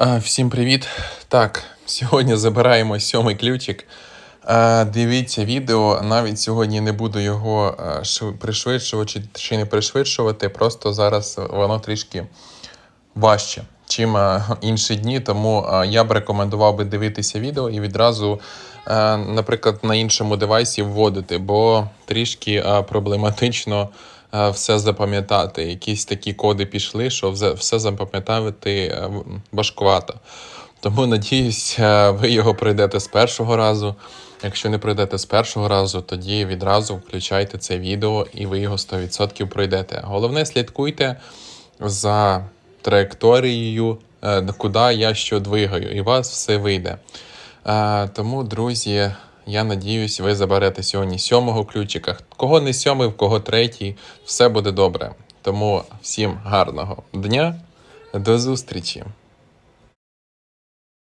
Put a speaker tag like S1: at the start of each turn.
S1: Всім привіт! Так, сьогодні забираємо сьомий ключик. Дивіться відео. Навіть сьогодні не буду його пришвидшувати чи, не пришвидшувати. Просто зараз воно трішки важче, чим інші дні. Тому я б рекомендував би дивитися відео і відразу, наприклад, на іншому девайсі вводити, бо трішки проблематично все запам'ятати. Якісь такі коди пішли, що все, запам'ятати важкувато. Тому надіюсь, е, ви його пройдете з першого разу. Якщо не пройдете з першого разу, тоді відразу включайте це відео і ви його 100% пройдете. Головне, слідкуйте за траєкторією, е, куди я що двигаю, і у вас все вийде. Е, Тому, друзі, я надіюсь, ви заберете сьогодні сьомого ключика. Кого не сьомий, в кого третій, все буде добре. Тому всім гарного дня, до зустрічі!